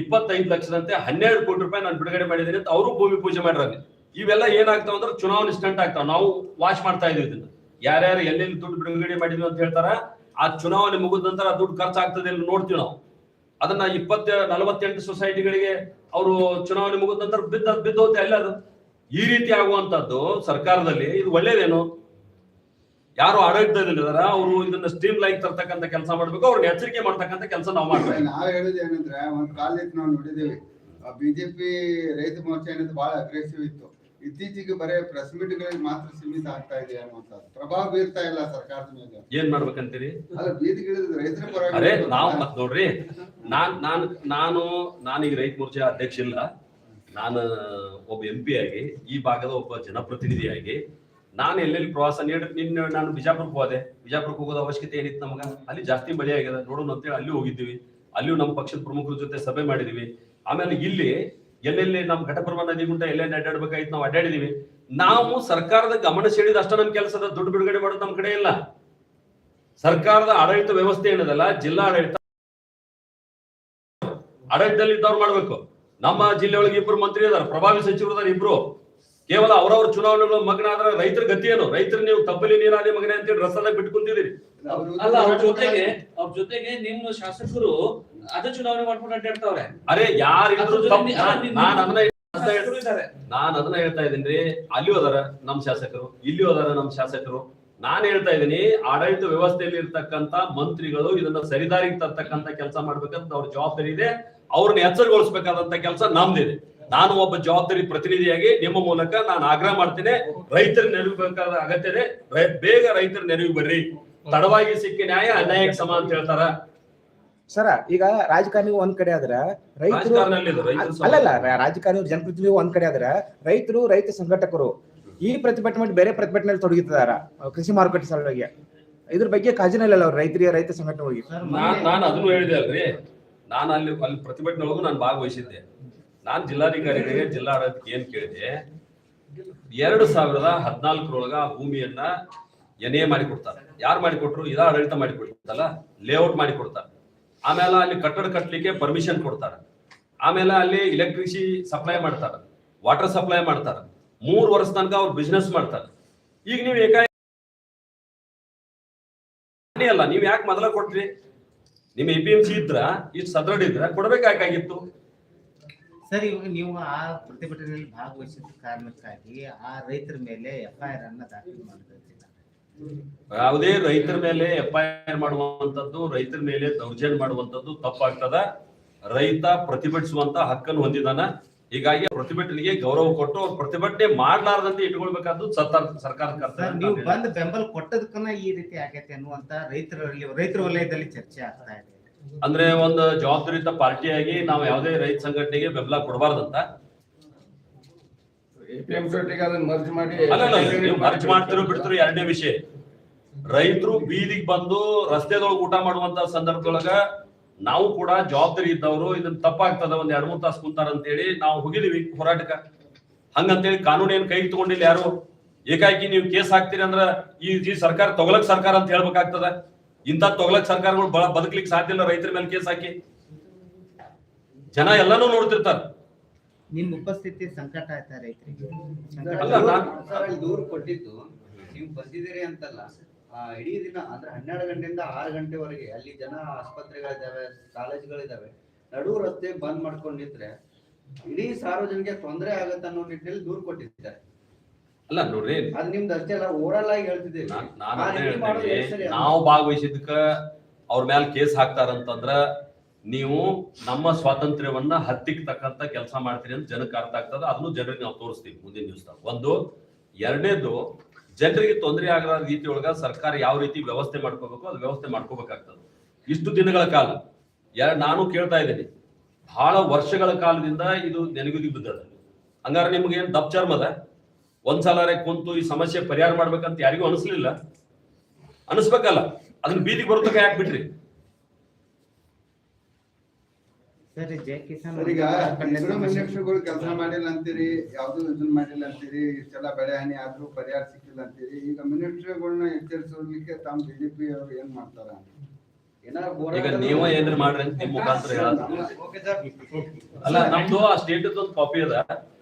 ಇಪ್ಪತ್ತೈದು ಲಕ್ಷದಂತೆ ಹನ್ನೆರಡು ಕೋಟಿ ರೂಪಾಯಿ ನಾನು ಬಿಡುಗಡೆ ಮಾಡಿದ್ದೀನಿ ಅಂತ ಅವರು ಭೂಮಿ ಪೂಜೆ ಮಾಡಿರೋದು. ಇವೆಲ್ಲ ಏನಾಗ್ತಾವ ಅಂದ್ರೆ ಚುನಾವಣೆ ಸ್ಟಂಟ್ ಆಗ್ತಾವ. ನಾವು ವಾಚ್ ಮಾಡ್ತಾ ಇದೀವಿ ಇದನ್ನ. ಯಾರ್ಯಾರು ಎಲ್ಲೆಲ್ಲಿ ದುಡ್ಡು ಬಿಡುಗಡೆ ಮಾಡಿದ್ವಿ ಅಂತ ಹೇಳ್ತಾರ, ಆ ಚುನಾವಣೆ ಮುಗಿದ ನಂತರ ದುಡ್ಡು ಖರ್ಚಾಗ್ತದೆ ಅಂತ ನೋಡ್ತೀವಿ ನಾವು. ಅದನ್ನ ಇಪ್ಪತ್ತ, ನಲವತ್ತೆಂಟು ಸೊಸೈಟಿಗಳಿಗೆ ಅವರು ಚುನಾವಣೆ ಮುಗಿದ ನಂತರ ಬಿದ್ದ ಬಿದ್ದೋತೆ ಅಲ್ಲ ಅದು. ಈ ರೀತಿ ಆಗುವಂತದ್ದು ಸರ್ಕಾರದಲ್ಲಿ, ಇದು ಒಳ್ಳೇದೇನು? ಯಾರು ಆಡಳಿತದಲ್ಲಿದಾರ ಅವರು ಇದನ್ನ ಸ್ಟ್ರೀಮ್ ಲೈನ್ ತರ್ತಕ್ಕಂತ ಕೆಲಸ ಮಾಡ್ಬೇಕು, ಅವ್ರನ್ನ ಎಚ್ಚರಿಕೆ ಮಾಡ್ತಕ್ಕಂತ ಕೆಲಸ ನಾವು ಮಾಡ್ಬೇಕು ನಾವು ಹೇಳುದು ಏನಂದ್ರೆ, ಒಂದ್ ಕಾಲಕ್ಕೆ ನಾವು ನೋಡಿದೇವಿ ಬಿಜೆಪಿ ರೈತ ಮೋರ್ಚಾ ಏನಂತ ಬಹಳ ಅಗ್ರೆಸಿವ್ ಇತ್ತು. ಇತ್ತೀಚೆಗೆ ಬರೇ ಪ್ರೆಸ್ ಮೀಟ್ ಗಳಿಗೆ ಮಾತ್ರ ಸೀಮಿತ ಆಗ್ತಾ ಇದೆ ಅನ್ನುವಂಥದ್ದು. ಪ್ರಭಾವ ಬೀರ್ತಾ ಇಲ್ಲ ಸರ್ಕಾರದ ಮೇಲೆ. ಏನ್ ಮಾಡ್ಬೇಕಂತೀರಿ? ಅಲ್ಲ ಬೀದಿಗಿಳಿದ ರೈತರ ಪರವಾಗಿ ನಾವು ಮತ್ ನೋಡ್ರಿ ನಾನ್ ನಾನ್ ನಾನು ನಾನೀಗ ರೈತ ಮೋರ್ಚಾ ಅಧ್ಯಕ್ಷ ಇಲ್ಲ. ನಾನು ಒಬ್ಬ ಎಂ ಪಿ ಆಗಿ ಈ ಭಾಗದ ಒಬ್ಬ ಜನಪ್ರತಿನಿಧಿಯಾಗಿ ನಾನು ಎಲ್ಲೆಲ್ಲಿ ಪ್ರವಾಸ ನೀಡಿ ನಿನ್ನೆ ನಾನು ಬಿಜಾಪುರಕ್ಕೆ ಹೋದೆ. ಬಿಜಾಪುರಕ್ಕೆ ಹೋಗೋದು ಅವಶ್ಯಕತೆ ಏನಿತ್ತು ನಮಗ? ಅಲ್ಲಿ ಜಾಸ್ತಿ ಮಳೆ ಆಗಿದೆ ನೋಡೋಣ ಅಂತೇಳಿ ಅಲ್ಲಿ ಹೋಗಿದ್ದೀವಿ. ಅಲ್ಲಿಯೂ ನಮ್ಮ ಪಕ್ಷದ ಪ್ರಮುಖರ ಜೊತೆ ಸಭೆ ಮಾಡಿದೀವಿ. ಆಮೇಲೆ ಇಲ್ಲಿ ಎಲ್ಲೆಲ್ಲಿ ನಮ್ಮ ಘಟಪ್ರಭಾ ನದಿ ಗುಂಟ, ಎಲ್ಲೆಲ್ಲಿ ಅಡ್ಡಾಡ್ಬೇಕಾಯ್ತು ನಾವು ಅಡ್ಡಾಡಿದೀವಿ. ನಾವು ಸರ್ಕಾರದ ಗಮನ ಸೆಳೆದ ಅಷ್ಟ ನಮ್ ಕೆಲಸದ ದುಡ್ಡು ಬಿಡುಗಡೆ ಮಾಡೋದು ನಮ್ ಕಡೆ ಇಲ್ಲ. ಸರ್ಕಾರದ ಆಡಳಿತ ವ್ಯವಸ್ಥೆ ಏನದಲ್ಲ, ಜಿಲ್ಲಾ ಆಡಳಿತ ಆಡಳಿತದಲ್ಲಿ ಇದ್ದವ್ರು ಮಾಡ್ಬೇಕು. ನಮ್ಮ ಜಿಲ್ಲೆ ಒಳಗೆ ಇಬ್ರು ಮಂತ್ರಿ ಅದಾರ ಪ್ರಭಾವಿ ಸಚಿವರು ಅದಾರ ಇಬ್ರು. ಕೇವಲ ಅವರವ್ರ ಚುನಾವಣೆಗಳು ಮಗನ ಆದ್ರೆ ರೈತರ ಗತಿ ಏನು? ರೈತರು ನೀವು ತಬ್ಬಲಿ ನೀರಾದಿ ಮಗನೇ ಅಂತೇಳಿ ರಸದಾಗ ಬಿಟ್ಟು ಕುಂತಿದ್ದೀರಿ. ಅಲ್ಲ, ಅವ್ರ ಜೊತೆಗೆ ಅವ್ರ ಜೊತೆಗೆ ನಿಮ್ಮ ಶಾಸಕರು ಅದ ಚುನಾವಣೆ ಮಾಡ್ಕೊಂಡು ಅಡ್ಡಾಡ್ತಾವ್ರೆ ಅರೆ ಯಾರಿದ್ರು ನೀ- ನಾನ್- ಅದನ್ನ ಅದನ್ನ. ನಾನ್ ಹೇಳ್ತಾ ಇದ್ದೀನಿ ಅಲ್ಲಿ ಹೋದಾರ ನಮ್ ಶಾಸಕರು ಇಲ್ಲಿ ಹೋದಾರ ನಮ್ ಶಾಸಕರು. ನಾನ್ ಹೇಳ್ತಾ ಇದ್ದೀನಿ ಆಡಳಿತ ವ್ಯವಸ್ಥೆಯಲ್ಲಿ ಇರ್ತಕ್ಕಂತ ಮಂತ್ರಿಗಳು ಇದನ್ನ ಸರಿದಾರಿಗೆ ತರ್ತಕ್ಕಂತ ಕೆಲಸ ಮಾಡ್ಬೇಕಂತ ಅವ್ರ ಜವಾಬ್ದಾರಿ ಇದೆ. ಅವ್ರನ್ನ ಎಚ್ಚರಗೊಳಿಸ್ಬೇಕಾದಂತ ಕೆಲಸ ನಮ್ದಿದೆ. ನಾನು ಒಬ್ಬ ಜವಾಬ್ದಾರಿ ಪ್ರತಿನಿಧಿಯಾಗಿ ನಿಮ್ಮ ಮೂಲಕ ನಾನು ಆಗ್ರಹ ಮಾಡ್ತೇನೆ. ರೈತರ ನೆರವು ಬೇಕಾದ ಅಗತ್ಯ ಇದೆ. ಬೇಗ ರೈತರ ನೆರವಿಗೆ ಬರ್ರಿ. ತಡವಾಗಿ ಸಿಕ್ಕಿ ನ್ಯಾಯ ಅನ್ಯಾಯಕ್ಕೆ ಸಮ ಅಂತ ಹೇಳ್ತಾರ. ಸರ ಈಗ ರಾಜಕಾರಣಿ ಒಂದ್ ಕಡೆ ಆದ್ರ ರೈತರು ಅಲ್ಲಲ್ಲ ರಾಜಕಾರಣಿ ಜನಪ್ರತಿನಿಧಿ ಒಂದ್ ಕಡೆ ಆದ್ರ ರೈತರು ರೈತ ಸಂಘಟಕರು ಈ ಪ್ರತಿಭಟನೆ ಮಾಡಿ ಬೇರೆ ಪ್ರತಿಭಟನೆ ತೊಡಗಿತಾರ ಕೃಷಿ ಮಾರುಕಟ್ಟೆ ಸಲುವಾಗಿ. ಇದ್ರ ಬಗ್ಗೆ ಕಾಜಿನಲ್ಲ ಅವ್ರು ರೈತರಿಗೆ ರೈತ ಸಂಘಟನೆ ಹೋಗಿ ನಾನ್ ನಾನು ಅದನ್ನು ಹೇಳಿದೆ ಅಲ್ರಿ. ನಾನು ಅಲ್ಲಿ ಅಲ್ಲಿ ಪ್ರತಿಭಟನೆ ಒಳಗೂ ನಾನು ಭಾಗವಹಿಸಿದ್ದೆ. ನಾನು ಜಿಲ್ಲಾಧಿಕಾರಿಗಳಿಗೆ ಜಿಲ್ಲಾ ಆಡಳಿತಕ್ಕೆ ಏನ್ ಕೇಳಿದೆ? ಎರಡು ಸಾವಿರದ ಹದಿನಾಲ್ಕರೊಳಗ ಆ ಭೂಮಿಯನ್ನ ಎನ್ ಎ ಮಾಡಿ ಕೊಡ್ತಾರೆ ಯಾರು ಮಾಡಿ ಕೊಟ್ರು ಇದ ಆಡಳಿತ ಮಾಡಿ ಕೊಡ್ತಲ್ಲ ಲೇಔಟ್ ಮಾಡಿ ಕೊಡ್ತಾರೆ ಆಮೇಲೆ ಅಲ್ಲಿ ಕಟ್ಟಡ ಕಟ್ಟಲಿಕ್ಕೆ ಪರ್ಮಿಷನ್ ಕೊಡ್ತಾರೆ. ಆಮೇಲೆ ಅಲ್ಲಿ ಇಲೆಕ್ಟ್ರಿಸಿ ಸಪ್ಲೈ ಮಾಡ್ತಾರೆ. ವಾಟರ್ ಸಪ್ಲೈ ಮಾಡ್ತಾರೆ. ಮೂರು ವರ್ಷ ತನಕ ಅವ್ರು ಬಿಸ್ನೆಸ್ ಮಾಡ್ತಾರೆ. ಈಗ ನೀವು ಏಕಾಏಕಿ ಅಲ್ಲ, ನೀವು ಯಾಕೆ ಮೊದಲ ಕೊಟ್ರಿ? ನಿಮ್ ಎ ಪಿ ಎಂ ಸಿ ಇದ್ರ, ಇಷ್ಟು ಸದೃಢ ಇದ್ರ ಕೊಡ್ಬೇಕಾಗಿತ್ತು ಸರ್ ನೀವು ಆ ಪ್ರತಿಭಟನೆಯಲ್ಲಿ ಭಾಗವಹಿಸಿದ ಕಾರಣಕ್ಕಾಗಿ ಆ ರೈತರ ಮೇಲೆ ಎಫ್ ಐ ಆರ್ ಅನ್ನ ದಾಖಲು ಮಾಡಬೇಕಿಲ್ಲ ಯಾವುದೇ ರೈತರ ಮೇಲೆ ಎಫ್ಐಆರ್ ಮಾಡುವಂತದ್ದು ರೈತರ ಮೇಲೆ ದೌರ್ಜನ್ಯ ಮಾಡುವಂತದ್ದು ತಪ್ಪಾಗ್ತದ. ರೈತ ಪ್ರತಿಭಟಿಸುವಂತ ಹಕ್ಕನ್ನು ಹೊಂದಿದಾನ. ಹೀಗಾಗಿ ಪ್ರತಿಭಟನೆಗೆ ಗೌರವ ಕೊಟ್ಟು ಅವ್ರ ಪ್ರತಿಭಟನೆ ಮಾಡ್ಲಾರ್ದಂತೆ ಇಟ್ಕೊಳ್ಬೇಕಾದ್ದು ಸರ್ಕಾರ ನೀವು ಬಂದ್ ಬೆಂಬಲ ಕೊಟ್ಟದಕ್ಕನ ಈ ರೀತಿ ಆಗೈತೆ ಅನ್ನುವಂತ ರೈತರಲ್ಲಿ ರೈತರ ವಲಯದಲ್ಲಿ ಚರ್ಚೆ ಆಗ್ತಾ ಇದೆ. ಅಂದ್ರೆ ಒಂದು ಜವಾಬ್ದಾರಿಯುತ ಪಾರ್ಟಿಯಾಗಿ ನಾವು ಯಾವುದೇ ರೈತ ಸಂಘಟನೆಗೆ ಬೆಂಬಲ ಕೊಡಬಾರ್ದಂತ. ಮರ್ಜ್ ಮಾಡಿ ಮಾಡ್ತಿರೋ ಬಿಡ್ತಿರೋ ಎರಡನೇ ವಿಷಯ. ರೈತರು ಬೀದಿಗೆ ಬಂದು ರಸ್ತೆದೊಳಗೆ ಊಟ ಮಾಡುವಂತ ಸಂದರ್ಭದೊಳಗ ನಾವು ಕೂಡ ಜವಾಬ್ದಾರಿ ಇದ್ದವರು ಇದನ್ನ ತಪ್ಪಾಗ್ತದ ಒಂದ್ ಎರಡ್ ಮೂರ್ ತಾಸು ಕುಂತಾರ ಅಂತೇಳಿ ನಾವು ಹೋಗಿದೀವಿ ಹೋರಾಟಕ್ಕ. ಹಂಗಂತೇಳಿ ಕಾನೂನು ಏನ್ ಕೈಗೆ ತಗೊಂಡಿಲ್ಲ ಯಾರು? ಏಕಾಏಕಿ ನೀವು ಕೇಸ್ ಹಾಕ್ತೀರಿ ಅಂದ್ರ ಈ ಈ ಸರ್ಕಾರ ತೊಗಲಕ್ ಸರ್ಕಾರ ಅಂತ ಹೇಳ್ಬೇಕಾಗ್ತದ. ಇಂತ ತೊಗಲಕ್ ಸರ್ಕಾರಗಳು ಬದುಕ್ಲಿಕ್ಕೆ ಸಾಧ್ಯ ಇಲ್ಲ ರೈತರ ಮೇಲೆ ಕೇಸ್ ಹಾಕಿ. ಜನ ಎಲ್ಲಾನು ನೋಡ್ತಿರ್ತಾರ. ನಿಮ್ ಉಪಸ್ಥಿತಿ ಸಂಕಟ ಆಯ್ತಾ ರೈತರಿಗೆ? ಸರ್ ಅಲ್ಲಿ ದೂರು ಕೊಟ್ಟಿದ್ದು ನೀವು ಬಂದಿದ್ದೀರಿ ಅಂತಲ್ಲ. ಆ, ಇಡೀ ದಿನ ಅಂದ್ರೆ ಹನ್ನೆರಡು ಗಂಟೆಯಿಂದ ಆರು ಗಂಟೆವರೆಗೆ ಅಲ್ಲಿ ಜನ ಆಸ್ಪತ್ರೆಗಳಿದಾವೆ ಕಾಲೇಜ್ಗಳಿದಾವೆ ನಡು ರಸ್ತೆ ಬಂದ್ ಮಾಡ್ಕೊಂಡಿದ್ರೆ ನಿಂತ್ರೆ ಇಡೀ ಸಾರ್ವಜನಿಕ ತೊಂದರೆ ಆಗತ್ತೆ ಅನ್ನೋ ನಿಟ್ಟಿನಲ್ಲಿ ದೂರು ಕೊಟ್ಟಿದ್ದಾರೆ ಅಲ್ಲ ನೋಡ್ರಿ ಅದ್ ನಿಮ್ದು ಅಷ್ಟೇ ಅಲ್ಲ ಓರಲ್ ಆಗಿ ಹೇಳ್ತಿದ್ದೀವಿ. ನಾನ್- ನಾನ್ ಆ ಅದ್ನೇ ರೀತಿ ಮಾಡೋದು ಹೇಳ್ತೀನಿ. ಎಷ್ಟ್ ಸರಿ? ನಾವು ಭಾಗವಹಿಸಿದ್ಕ ಅವ್ರ ಮ್ಯಾಲ ಕೇಸ್ ಹಾಕ್ತಾರಂತಂದ್ರ ನೀವು ನಮ್ಮ ಸ್ವಾತಂತ್ರ್ಯವನ್ನ ಹತ್ತಿಕ್ ತಕ್ಕಂತ ಕೆಲಸ ಮಾಡ್ತೀರಿ ಅಂತ ಜನಕ್ಕೆ ಅರ್ಥ ಆಗ್ತದ. ಅದನ್ನು ಜನರಿಗೆ ನಾವು ತೋರಿಸ್ತೀವಿ ಮುಂದಿನ ದಿವಸ ಒಂದು, ಎರಡನೇದು, ಜನರಿಗೆ ತೊಂದರೆ ಆಗದ ರೀತಿ ಒಳಗ ಸರ್ಕಾರ ಯಾವ ರೀತಿ ವ್ಯವಸ್ಥೆ ಮಾಡ್ಕೋಬೇಕು, ಅದು ವ್ಯವಸ್ಥೆ ಮಾಡ್ಕೋಬೇಕಾಗ್ತದೆ. ಇಷ್ಟು ದಿನಗಳ ಕಾಲ ನಾನು ಕೇಳ್ತಾ ಇದ್ದೀನಿ, ಬಹಳ ವರ್ಷಗಳ ಕಾಲದಿಂದ ಇದು ನೆನಗುದಿ ಬಿದ್ದದ. ಹಂಗಾರೆ ನಿಮ್ಗೆ ಏನ್ ದಪ್ ಚರ್ಮದ ಒಂದ್ಸಲಾರೆ ಕುಂತು ಈ ಸಮಸ್ಯೆ ಪರಿಹಾರ ಮಾಡ್ಬೇಕಂತ ಯಾರಿಗೂ ಅನಿಸ್ಲಿಲ್ಲ. ಅನಿಸ್ಬೇಕಲ್ಲ, ಅದನ್ನ ಬೀದಿಗೆ ಬರೋದಕ್ಕೆ ಯಾಕೆ ಬಿಟ್ರಿ? ಸರ್ ಜೈ ಕಿಸಾನ್ ಸರ್ ಈಗ ಇಸ್ರೋ ಕೆಲಸ ಮಾಡಿಲ್ಲ ಅಂತೀರಿ ಯಾವ್ದು ಇದನ್ನ ಮಾಡಿಲ್ಲ ಅಂತೀರಿ ಇಷ್ಟೆಲ್ಲ ಬೆಳೆ ಹಾನಿ ಆದ್ರೂ ಪರಿಹಾರ ಸಿಕ್ಕಿಲ್ಲ ಅಂತೀರಿ ಈಗ ಮಿನಿಸ್ಟರ್ಗಳನ್ನ ಎಚ್ಚರಿಸೋದಕ್ಕೆ ತಾವು ಬಿಜೆಪಿ ಅವ್ರು ಏನ್ ಮಾಡ್ತಾರ? ಏನಾದ್ರು ಈಗ ಹೋರಾಟ- ನೀವ ಏನ್ರ ಮಾಡ್ರಿ ಅಂತ ನಿಮ್ ಮುಖಾಂತರ ಹೇಳೋದು. Okay sir. ಅಲ್ಲ ನಮ್ದು ಆ ಸ್ಟೇಟ್ ಒಂದು ಕಾಪಿ ಅದ.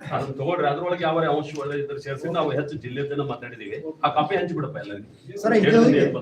ಅದನ್ನ ತಗೊಳ್ರಿ ಅದ್ರೊಳಗೆ ಯಾವ ಅಂಶ ಒಳ್ಳೆ ಇದ್ರೆ ಸೇರಿಸಿ ನಾವು ಹೆಚ್ಚು ಜಿಲ್ಲೆದನ್ನ ಮಾತಾಡಿದೀವಿ. ಆ ಕಾಪಿ ಹಂಚ್ಬಿಡಪ್ಪ ಎಲ್ಲರಿಗೆ.